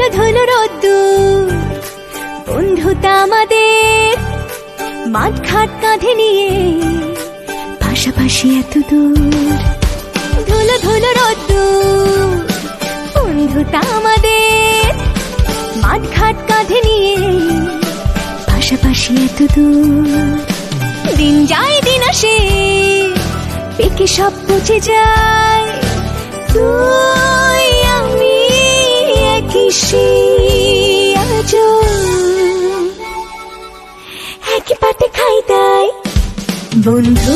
ধুলো ধুলো রোদ্দুর বন্ধুতা আমাদের মাঠ ঘাট কাঁধে নিয়ে পাশাপাশি এত দূর। ধুলো ধুলো রোদ্দুর বন্ধুতা আমাদের মাঠ ঘাট কাঁধে নিয়ে পাশাপাশি এত দূর। দিন যায়, দিন আসে, পেকে সব পচে যায়। তুই বন্ধু